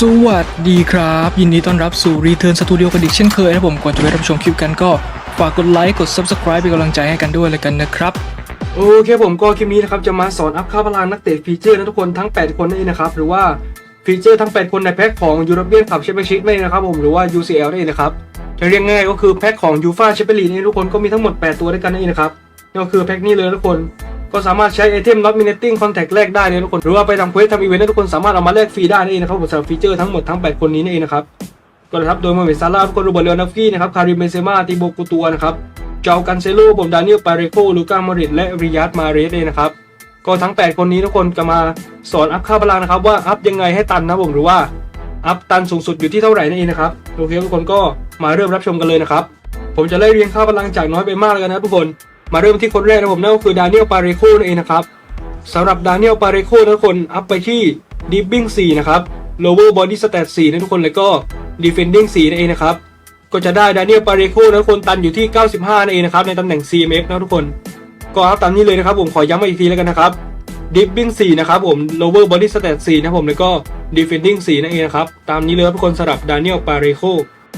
สวัสดีครับ ยินดีต้อนรับสู่ Return Studio กันอีกเช่นเคยนะผมก่อนจะไปรับชมคลิปกันก็ ฝากกดไลค์กด Subscribe เป็นกำลังใจให้กันด้วยเลยกันนะครับ โอเคผมก็คลิปนี้นะครับ จะมาสอนอัพค่าพลังนักเตะฟีเจอร์นะทุกคนทั้ง 8 คนนั่นเองนะครับ หรือว่าฟีเจอร์ทั้ง 8 คนในแพ็คของ European Cup Championship นั่นเองนะครับผมหรือว่า UCL นั่นเองนะครับจะเรียกง่ายก็คือแพ็คของ UEFA Champions League นี่ทุกคนก็มีทั้งหมด 8 ตัวด้วยกันนั่นเองนะครับก็คือแพ็คนี้เลยทุกคน ก็สามารถใช้ไอเทม notminating contact แลกได้เลยทุกคน หรือว่าไปทำเควสทำอีเวนต์ทุกคนสามารถเอามาแลกฟรีได้นั่นเองนะครับผมสำหรับฟีเจอร์ทั้งหมดทั้ง 8 คนนี้นั่นเองนะครับก็นะครับโดยมาเมซาร่าทุกคนโรเบิร์ตเลโอนาฟกี้นะครับคาริมเบนเซม่าติโบกูตัวนะครับเจ้ากันเซโลผมดานิเอลปาเรโคลูก้ามาริดและริยัตมาเรสเลยนะครับก็ทั้ง 8 คนนี้ทุกคนจะมาสอนอัพค่าพลังนะครับว่าอัพยังไงให้ตันนะผมหรือว่าอัพตันสูงสุดอยู่ที่เท่าไหร่นั่นเองนะครับโอเคทุกคนก็มาเริ่มรับชมกันเลยนะครับผมจะไล่เรียงค่าพลังจากน้อยไปมากแล้วกันนะทุกคน มาเริ่มที่คนแรกนะผมนั่นก็คือดานิเอลปาเรโคนั่นเองนะครับสำหรับดานิเอลปาเรโคทุกคนอัพไปที่ d ิ b บิ้ง4นะครับ lower body stat 4นะทุกคนแล้วก็ defending 4นั่นเองนะครับก็จะได้ดานิเอลปาเรโคนะทุกคนตันอยู่ที่ 95นั่นเองนะครับในตำแหน่ง CMF นะทุกคน ก็อัพตามนี้เลยนะครับผมขอย้ำมาอีกทีแล้วกันนะครับ d ิ b บิ้ง4นะครับผม lower body stat 4นะครับผมแล้วก็ defending 4นั่นเองนะครับตามนี้เลยทุกคนสำหรับดานิเอลปาเรโค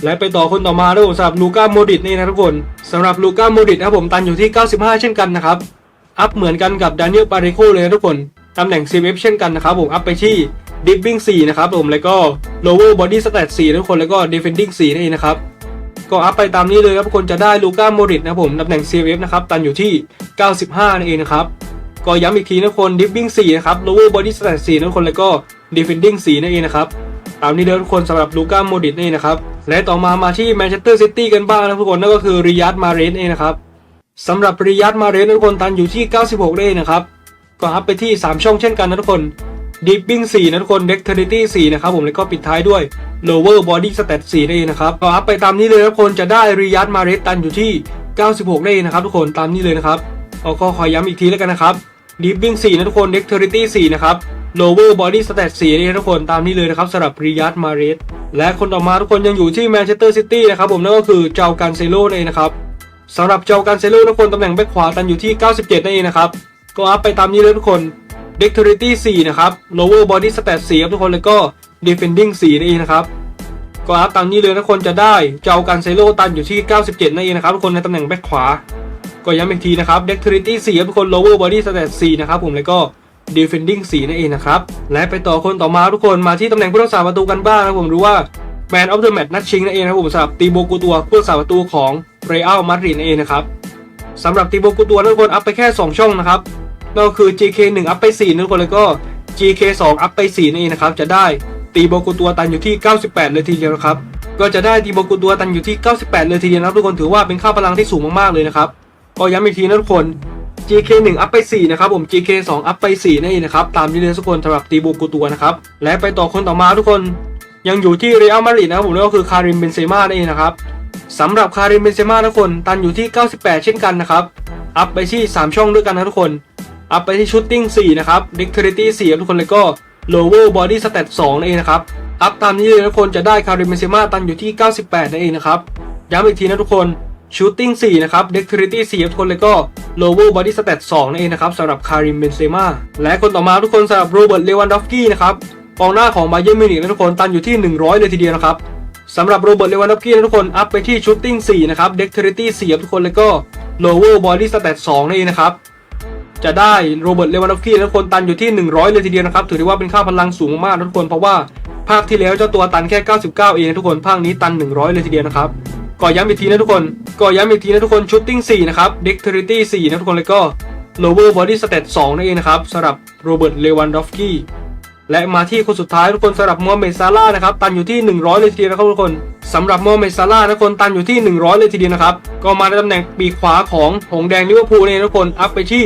และไปต่อคนต่อมาแล้วผมสำหรับลูก้าโมดิตนี่นะทุกคนสำหรับลูก้าโมดิตนะผมตันอยู่ที่ 95 เช่นกันนะครับ อัพเหมือนกันกับดานิเอลปาเรโคเลยนะทุกคนตำแหน่ง CF เช่นกันนะครับผมอัพไปที่ Dipping 4นะครับผมแล้วก็ Lower Body Stat 4ทุกคนแล้วก็ Defending 4นั่นเองนะครับก็อัพไปตามนี้เลยครับทุกคนจะได้ลูก้าโมริตนะผมตำแหน่ง CF นะครับตันอยู่ที่ 95 นั่นเองนะครับก็ย้ำอีกทีนะคน Dipping 4นะครับ Lower Body Stat 4นะทุกคนแล้วก็ Defending 4นั่นเองนะครับ ตามนี้เลยทุกคนสำหรับลูก้าโมดิตนี่นะครับ และต่อมามาที่แมนเชสเตอร์ซิตี้กันบ้างนะทุกคนนั่นก็คือริยัตมาเรนเองนะครับสำหรับริยัตมาเรนทุกคนตันอยู่ที่ 96 เลยนะครับก็อัพไปที่ 3 ช่องเช่นกันนะทุกคน Deep Bing 4นะทุกคน Dexterity 4นะครับผมแล้วก็ปิดท้ายด้วย Lower Body Stat 4นั่นเองนะครับก็อัพไปตามนี้เลยทุกคนจะได้ริยัตมาเรนตันอยู่ที่ 96 ได้นะครับ ทุกคนตามนี้เลยนะครับเอาก็ขอย้ำอีกทีแล้วกันนะครับ Deep Bing 4นะทุกคน Dexterity 4นะครับ Lower Body Stat 4นี่นะทุกคนตามนี้เลยนะครับสำหรับริยัตมาเรนและคนต่อมาทุกคนยังอยู่ที่แมนเชสเตอร์ซิตี้นะครับผมนั่นก็คือเจ้ากันเซโลนั่นเองนะครับสำหรับเจ้าการเซโลทุกคนตำแหน่งแบ็คขวาตันอยู่ที่ 97นั่นเองนะครับก็อัพไปตามนี้เลยทุกคน Dexterity 4นะครับ Lower Body Stat 4ครับทุกคนแล้วก็ Defending 4นั่นเองนะครับก็อัพตามนี้เลยทุกคนจะได้เจ้าการเซโลตันอยู่ที่ 97นั่นเองนะครับทุกคนในตำแหน่งแบ็คขวาก็ย้ำอีกทีนะครับ Dexterity 4ครับทุกคน Lower Body Stat 4นะครับผมแล้วก็ Defending 4นั่นเองนะครับ และไปต่อคนต่อมาทุกคนมาที่ตำแหน่งผู้รักษาประตูกันบ้างนะผมรือว่า Man of the Match นัดชิงนั่นเองนะผมสำหรับตีโบกูตัวผู้รักษาประตูของเรอัลมาดริดนั่นเองนะครับสำหรับตีโบกูตัวทุกคนอัพไปแค่ 2 ช่องนะครับนั่นก็คือ GK 1 อัพไป4ทุกคนแล้วก็ GK 2 อัพไป4นั่นเองนะครับจะได้ตีโบกูตัวตันอยู่ที่ 98 เลยทีเดียวนะครับก็จะได้ตีโบกูตัวตันอยู่ที่ 98 เลยทีเดียวนะครับทุกคนถือว่าเป็นค่าพลังที่สูงมากๆเลยนะครับก็ย้ำอีกทีนะทุกคน GK 1อัพไป 4 นะครับผม GK 2อัพไป 4 นั่นเองนะครับ ตามนี้เลยทุกคนสำหรับตีโบกูตัวนะครับ และไปต่อคนต่อมาทุกคน ยังอยู่ที่เรอัลมาดริดนะครับผมนั่นก็คือคาริมเบนเซม่านั่นเองนะครับสำหรับคาริมเบนเซม่าทุกคนตันอยู่ที่ 98 เช่นกันนะครับ อัพไปที่ 3 ช่องด้วยกันนะทุกคน อัพไปที่ชุดติ้ง 4 นะครับ Dexterity 4ครับทุกคนแล้วก็ Lower Body Stat 2นั่นเองนะครับ อัพตามนี้เลยทุกคนจะได้คาริมเบนเซม่าตันอยู่ที่ 98นั่นเองนะครับย้ำอีกทีนะทุกคน Shooting 4นะครับ Dexterity 4ครับทุกคนแล้วก็ Lower Body Stat 2นั่นเองนะครับสำหรับคาริมเบนเซม่าและคนต่อมาทุกคนสำหรับโรเบิร์ตเลวันดอฟกี้นะครับกองหน้าของบาเยอร์มิวนิกนะทุกคนตันอยู่ที่ 100 เลยทีเดียวนะครับสำหรับโรเบิร์ตเลวันดอฟกี้นะทุกคนอัพไปที่ชูตติ้ง4นะครับเด็กเทอร์ตี้4ครับทุกคนแล้วก็ lower body stat 2นั่นเองนะครับจะได้โรเบิร์ตเลวันดอฟกี้นะทุกคนตันอยู่ที่ 100 เลยทีเดียวนะครับถือได้ว่าเป็นค่าพลังสูงมากนะทุกคนเพราะว่าภาคที่แล้วเจ้าตัวตันแค่ 99 เองนะทุกคนภาคนี้ตัน 100 เลยทีเดียวนะครับ ก็ย้ำอีกทีนะทุกคนก็ย้ำอีกทีนะทุกคนชูตติ้ง4นะครับเด็กเทอร์ตี้4นะทุกคนแล้วก็ lower body stat 2นั่นเองนะครับสำหรับโรเบิร์ตเลวันดอฟกี้และมาที่คนสุดท้ายทุกคนสำหรับโมฮัมเหม็ดซาร่านะครับตันอยู่ที่ 100 เลยทีเดียวนะครับทุกคนสำหรับโมฮัมเหม็ดซาร่านะทุกคนตันอยู่ที่ 100 เลยทีเดียวนะครับก็มาในตำแหน่งปีกขวาของหงแดงลิเวอร์พูลเนี่ยทุกคนอัพไปที่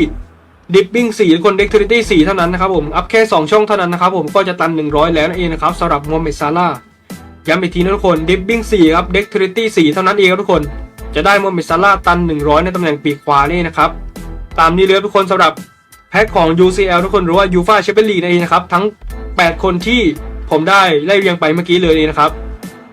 ดิปปิ้ง4ทุกคนเด็กทริตี้4เท่านั้นนะครับผมอัพแค่ 2 ช่องเท่านั้นนะครับผมก็จะตัน 100 แล้วนั่นเองนะครับสำหรับโมฮัมเหม็ดซาร่า ย้ำอีกทีนะทุกคนดิปปิ้ง4ครับเด็กทริตี้4เท่านั้นเองครับทุกคนจะได้โมฮัมเมซาร่าห์ตัน 100 ในตำแหน่งปีกขวานี่นะครับตามนี้เลยทุกคนสำหรับแพ็คของ UCL ทุกคนหรือว่า UEFA Champions League นั่นเองนะครับทั้ง 8 คนที่ผมได้ไล่เรียงไปเมื่อกี้เลยนะครับ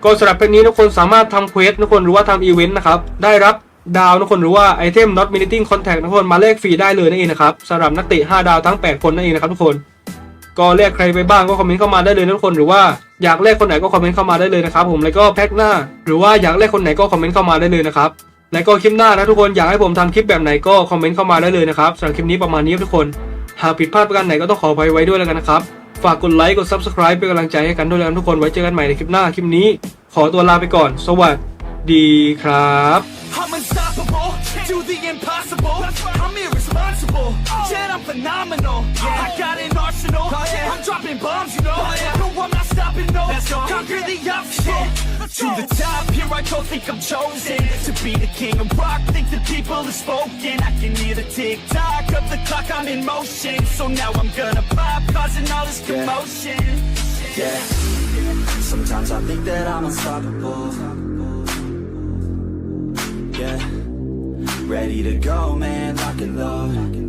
ก็สำหรับเพลงนี้ทุกคนสามารถทำเควสทุกคนหรือว่าทำอีเวนต์นะครับได้รับดาวทุกคนหรือว่าไอเทม not minting contact ทุกคนมาแลกฟรีได้เลยนั่นเองนะครับสำหรับนักเตะ5ดาวทั้ง 8 คนนั่นเองนะครับทุกคน ก็เรียกใครไปบ้างก็คอมเมนต์เข้ามาได้เลยทุกคนหรือว่า อยากแลกคนไหนก็คอมเมนต์เข้ามาได้เลยนะครับผมแล้วก็แพ็กหน้า หรือว่าอยากแลกคนไหนก็คอมเมนต์เข้ามาได้เลยนะครับแล้วก็คลิปหน้านะทุกคนอยากให้ผมทำคลิปแบบไหนก็คอมเมนต์เข้ามาได้เลยนะครับสำหรับคลิปนี้ประมาณนี้ทุกคนหากผิดพลาดประการไหนก็ต้องขออภัยไว้ด้วยแล้วกันนะครับฝากกดไลค์กด Subscribe เป็นกำลังใจให้กันด้วยนะครับทุกคนไว้เจอกันใหม่ในคลิปหน้าคลิปนี้ ขอตัวลาไปก่อน สวัสดี ดีครับ I'm unstoppable, do the impossible. I'm irresponsible, yet I'm phenomenal. I got an arsenal, I'm dropping bombs, you know. No, I'm not stopping, no. Conquer the obstacle. To the top, here I go, think I'm chosen to be the king of rock. Think the people have spoken. I can hear the tick tock of the clock. I'm in motion, so now I'm gonna pop, causing all this commotion. Yeah. Sometimes I think that I'm unstoppable. Yeah. Ready to go, man, lock and load.